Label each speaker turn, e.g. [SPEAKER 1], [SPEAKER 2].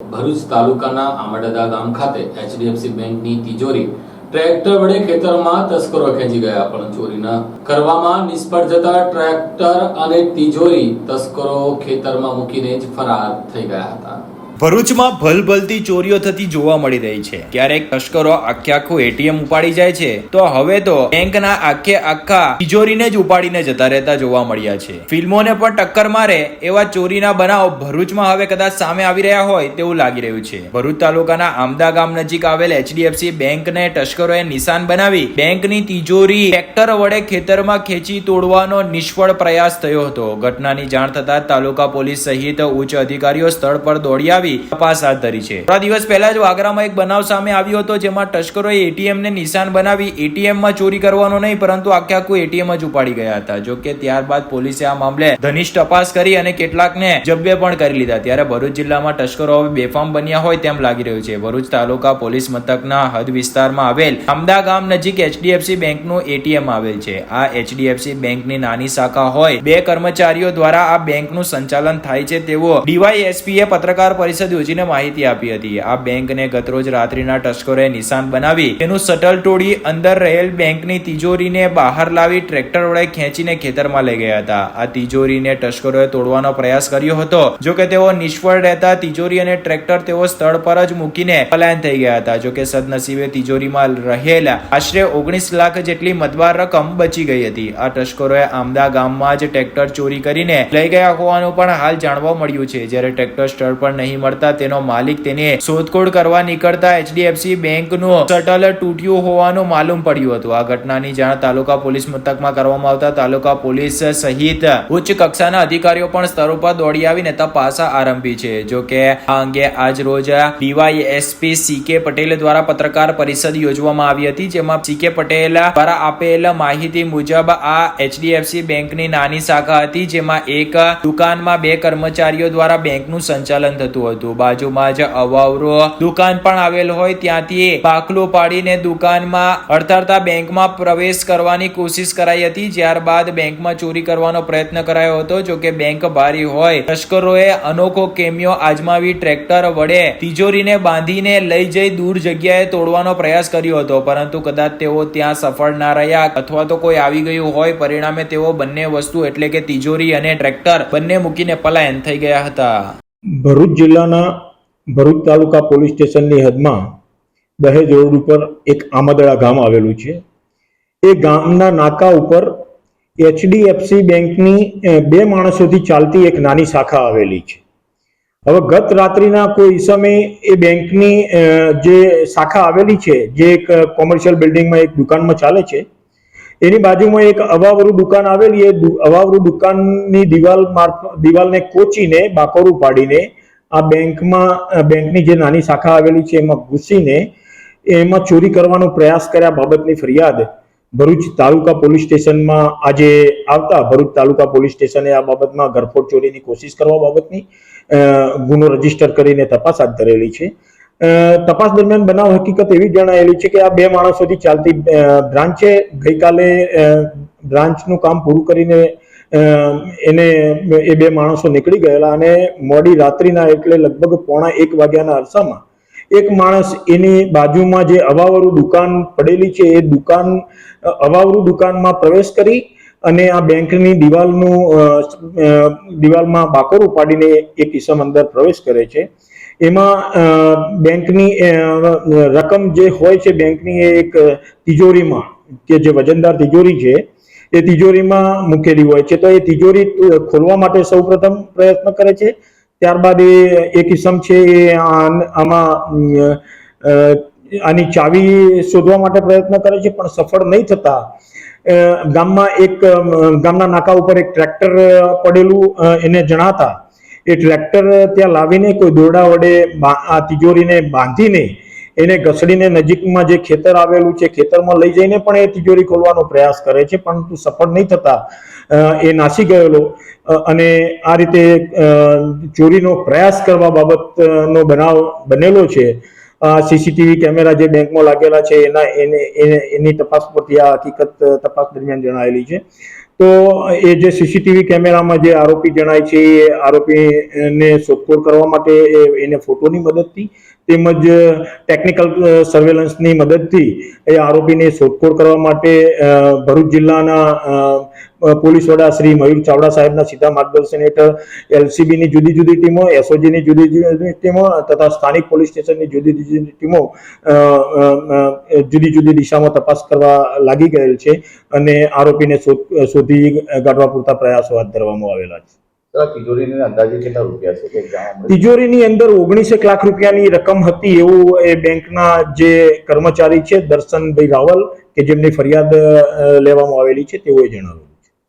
[SPEAKER 1] ભરૂચ તાલુકાના આમડદા ગામ ખાતે એચડીએફસી બેંકની તિજોરી ટ્રેક્ટર વડે ખેતરમાં તસ્કરો ખેંચી ગયા, પણ ચોરીના કરવામાં નિષ્ફળ જતા ટ્રેક્ટર અને તિજોરી તસ્કરો ખેતરમાં મૂકીને જ ફરાર થઈ ગયા હતા.
[SPEAKER 2] ભરૂચમાં ભલભલતી ચોરીઓ થતી જોવા મળી રહી છે. ક્યારેક તસ્કરો આખે આખું એટીએમ ઉપાડી જાય છે, તો હવે તો બેંકના આખે આખા તિજોરીને જ ઉપાડીને જતા રહેતા જોવા મળ્યા છે. ફિલ્મોને પણ ટક્કર મારે એવા ચોરીના બનાવ ભરૂચમાં હવે કદાચ સામે આવી રહ્યા હોય તેવું લાગી રહ્યું છે. ભરૂચ તાલુકાના આમદા ગામ નજીક આવેલ એચડીએફસી બેંકને તસ્કરોએ નિશાન બનાવી બેંકની તિજોરી ટ્રેક્ટર વડે ખેતરમાં ખેંચી તોડવાનો નિષ્ફળ પ્રયાસ થયો હતો. ઘટનાની જાણ થતા તાલુકા પોલીસ સહિત ઉચ્ચ અધિકારીઓ સ્થળ પર દોડી આવી તપાસ હાથ ધરી છે. થોડા દિવસ પહેલા જ વાગરામાં એક બનાવ સામે આવ્યો હતો, જેમાં તસ્કરોએ એટીએમને નિશાન બનાવી એટીએમમાં ચોરી કરવાનો નહીં, પરંતુ આખે આખું એટીએમ જ ઉપાડી ગયા હતા. જો ત્યારબાદ પોલીસે આ મામલે ધનિષ્ઠ તપાસ કરી અને કેટલાકને જબ્બે પણ કરી લીધા. ત્યારે ભરૂચ જિલ્લામાં તસ્કરો હવે બેફામ બન્યા હોય તેમ લાગી રહ્યું છે. ભરૂચ તાલુકા પોલીસ મથકના હદ વિસ્તારમાં આવેલ અમદા ગામ નજીક એચડીએફસી બેંકનું એટીએમ આવેલ છે. આ એચડીએફસી બેંકની નાની શાખા હોય. બે કર્મચારીઓ દ્વારા આ બેંકનું સંચાલન થાય છે તેવો ડીવાયએસપીએ પત્રકાર પરિષદ યોજીને માહિતી આપી હતી. આ બેંકને ગતરોજ રાત્રિના ટસ્કરોએ નિશાન બનાવી તેનું શટલ તોડી અંદર રહેલ બેંકની તિજોરીને બહાર લાવી ટ્રેક્ટર વડે ખેંચીને ખેતરમાં લઈ ગયા હતા. આ તિજોરીને ટસ્કરોએ તોડવાનો પ્રયાસ કર્યો હતો. જો કે તેઓ નિષ્ફળ રહેતા તિજોરી અને ટ્રેક્ટર તેઓ સ્થળ પર જ મૂકીને પલાયન થઈ ગયા હતા. જો કે સદનસીબે તિજોરીમાં રહેલા આશરે ઓગણીસ લાખ જેટલી મતબાર રકમ બચી ગઈ હતી. આ ટસ્કરોએ આમદા ગામમાં જ ટ્રેક્ટર ચોરી કરીને લઈ ગયા હોવાનું પણ હાલ જાણવા મળ્યું છે. જ્યારે ટ્રેક્ટર સ્થળ પર નહીં મળતા તેનો માલિક તેને શોધખોળ કરવા નીકળતા એચડીએફસી બેંકનું શટલ તૂટ્યું હોવાનું માલુમ પડ્યું હતું. આ ઘટનાની જાણ તાલુકા પોલીસ મથકમાં કરવામાં આવતા તાલુકા પોલીસ સહિત ઉચ્ચ કક્ષાના અધિકારીઓ પણ સ્તર ઉપર દોડી આવીને તપાસ આરંભી છે. જો કે આ અંગે આજ રોજ ડીવાયએસપી સીકે પટેલ દ્વારા પત્રકાર પરિષદ યોજવામાં આવી હતી, જેમાં સીકે પટેલ દ્વારા આપેલ માહિતી મુજબ આ એચડીએફસી બેંકની નાની શાખા હતી, જેમાં એક દુકાનમાં બે કર્મચારીઓ દ્વારા બેંકનું સંચાલન થતું હતું. બાજુમાં જ અવાવરો દુકાન પણ આવેલ હોય ત્યાંથી પાકલું પાડીને દુકાનમાં અડતાડતા બેંકમાં પ્રવેશ કરવાની કોશિશ કરાઈ હતી. ત્યારબાદ બેંકમાં ચોરી કરવાનો પ્રયત્ન કરાયો હતો. જો કે બેંક ભારી હોય તસ્કરોએ અનોખો કેમિયો આજમાવી ટ્રેક્ટર વડે તિજોરીને બાંધીને લઈ જઈ દૂર જગ્યાએ તોડવાનો પ્રયાસ કર્યો હતો. પરંતુ કદાચ તેઓ ત્યાં સફળ ના રહ્યા અથવા તો કોઈ આવી ગયું હોય, પરિણામે તેઓ બંને વસ્તુ એટલે કે તિજોરી અને ટ્રેક્ટર બંને મૂકીને પલાયન થઈ ગયા હતા.
[SPEAKER 3] ભરૂચ જિલ્લાના ભરૂચ તાલુકા પોલીસ સ્ટેશનની હદમાં દહેજ રોડ ઉપર એક આમદળા ગામ આવેલું છે. એ ગામના નાકા ઉપર એચડીએફસી બેંકની બે માણસોથી ચાલતી એક નાની શાખા આવેલી છે. હવે ગત રાત્રિના કોઈ સમયે એ બેંકની જે શાખા આવેલી છે, જે એક કોમર્શિયલ બિલ્ડિંગમાં એક દુકાનમાં ચાલે છે એની બાજુમાં એક અવાવરું દુકાન આવેલી, એ અવાવરું દુકાનની દિવાલ દિવાલને કોચીને, બાકોરું પાડીને, આ બેંકમાં બેંકની જે નાની શાખા આવેલી છે, એમાં ઘૂસીને, એમાં ચોરી કરવાનો પ્રયાસ કર્યા બાબતની ફરિયાદ ભરૂચ તાલુકા પોલીસ સ્ટેશનમાં આજે આવતા. ભરૂચ તાલુકા પોલીસ સ્ટેશને આ બાબતમાં ગરફોડ ચોરીની કોશિશ કરવા બાબતની ગુનો રજિસ્ટર કરીને તપાસ હાથ ધરેલી છે. તપાસ દરમિયાન બનાવ હકીકત એવી જણાયેલી છે કે આ બે માણસોથી ચાલતી બ્રાન્ચે ગઈકાલે બ્રાન્ચનું કામ પૂરું કરીને એને એ બે માણસો નીકળી ગયેલા અને મોડી રાત્રિના એટલે લગભગ પોણા એક વાગ્યાના અરસામાં એક માણસ એની બાજુમાં જે અવાવરું દુકાન પડેલી છે, એ દુકાન અવાવરું દુકાનમાં પ્રવેશ કરી અને આ બેંકની દિવાલનું દિવાલમાં બાકોરું પાડીને એ કિસ્સમ અંદર પ્રવેશ કરે છે. એમાં બેંકની રકમ જે હોય છે બેંકની એક તિજોરીમાં, કે જે વજનદાર તિજોરી છે, એ તિજોરીમાં મૂકેલી હોય છે. તો એ તિજોરી ખોલવા માટે સૌપ્રથમ પ્રયત્ન કરે છે. ત્યારબાદ એ એ કિસમ છે એ આમાં આની ચાવી શોધવા માટે પ્રયત્ન કરે છે, પણ સફળ નહીં થતા ગામમાં એક ગામના નાકા ઉપર એક ટ્રેક્ટર પડેલું એને જણાતા એ ટ્રેક્ટર ત્યાં લાવીને કોઈ દોરડા વડે આ તિજોરીને બાંધીને એને ઘસડીને નજીકમાં જે ખેતર આવેલું છે, ખેતરમાં લઈ જઈને પણ એ તિજોરી ખોલવાનો પ્રયાસ કરે છે, પરંતુ સફળ નહીં થતા એ નાસી ગયેલો. અને આ રીતે ચોરીનો પ્રયાસ કરવા બાબતનો બનાવ બનેલો છે. સીસીટીવી કેમેરા જે બેંકમાં લાગેલા છે એને, એને- એની તપાસ પરથી આ હકીકત તપાસ દરમિયાન જણાયેલી છે. તો એ જે સીસીટીવી કેમેરામાં જે આરોપી જણાય છે, એ આરોપીને શોધખોળ કરવા માટે એને ફોટોની મદદથી તેમજ ટેકનિકલ સર્વેલન્સની મદદથી એ આરોપીને શોધખોળ કરવા માટે ભરૂચ જિલ્લાના પોલીસ વડા શ્રી મયુર ચાવડા સાહેબના સીધા માર્ગદર્શન હેઠળ એલસીબીની જુદી જુદી ટીમો એસઓજીની જુદી જુદી ટીમો તથા સ્થાનિક પોલીસ સ્ટેશનની જુદી જુદી ટીમો જુદી જુદી દિશામાં તપાસ કરવા લાગી ગયેલ છે અને આરોપીને શોધી કાઢવા પૂરતા પ્રયાસો હાથ ધરવામાં આવેલા છે.
[SPEAKER 4] તિજોરીની
[SPEAKER 3] અંદર ઓગણીસેક લાખ રૂપિયાની રકમ હતી એવું એ બેંકના જે કર્મચારી છે દર્શનભાઈ રાવલ કે જેમની ફરિયાદ લેવામાં આવેલી છે તેઓએ જણાવ્યું.